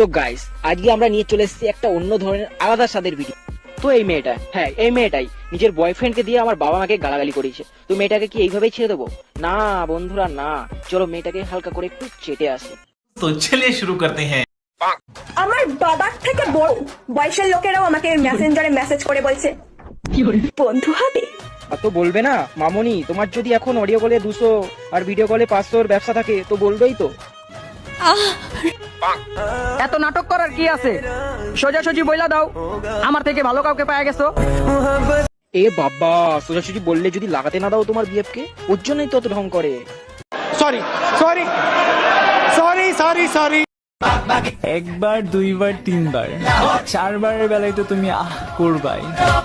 তো গাইস আজকে আমরা নিয়ে চলে এসেছি একটা অন্য ধরনের আলাদা স্বাদের ভিডিও তো এই মেয়েটা হ্যাঁ এই মেয়েটাই নিজের বয়ফ্রেন্ডকে দিয়ে আমার বাবা মাকে গালাগালি করেছে তো মেয়েটাকে কি এইভাবেই ছেড়ে দেবো? না বন্ধুরা না। চলো মেয়েটাকে হালকা করে একটু চেটে আসে। তো ছেলে শুরু করতে হ্যাঁ। আমার বাবার থেকে বড় বয়সের লোকেরাও আমাকে মেসেঞ্জারে মেসেজ করে বলছে কি বন্ধু হবে? আর তো বলবে না মামনি তোমার যদি এখন অডিও কলে দুশো আর ভিডিও কলে পাঁচশোর ব্যবসা থাকে তো বলবেই তো। এত নাটক করার কি আছে? সোজাসুজি বইলা দাও। আমার থেকে ভালো কাউকে পাওয়া গেছো? এ বাবা সোজাসুজি বললে যদি লাগাতে না দাও তোমার বিএফকে ওর জন্যই তো ঢং করে। Sorry sorry sorry sorry sorry একবার দুইবার তিনবার। চারবারের বেলায় তো তুমি আহ করবাই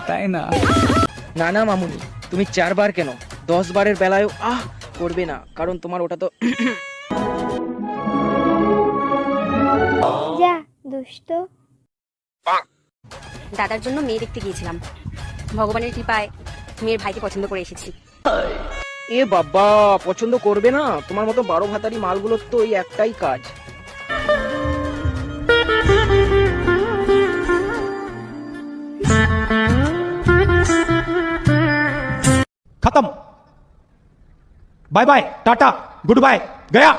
তাই না? না না মামুনি তুমি চারবার কেন? দশ বারের বেলায়ও আহ করবে না কারণ তোমার ওটা তো দুষ্ট দাদার জন্য মেয়ে দেখতে গিয়েছিলাম ভগবানের কৃপায় মেয়ের ভাইকে পছন্দ করে এসেছি এ বাবা পছন্দ করবে না তোমার মতো বারো ভাতারি মালগুলোর তো ওই একটাই কাজ खत्म bye bye tata goodbye गया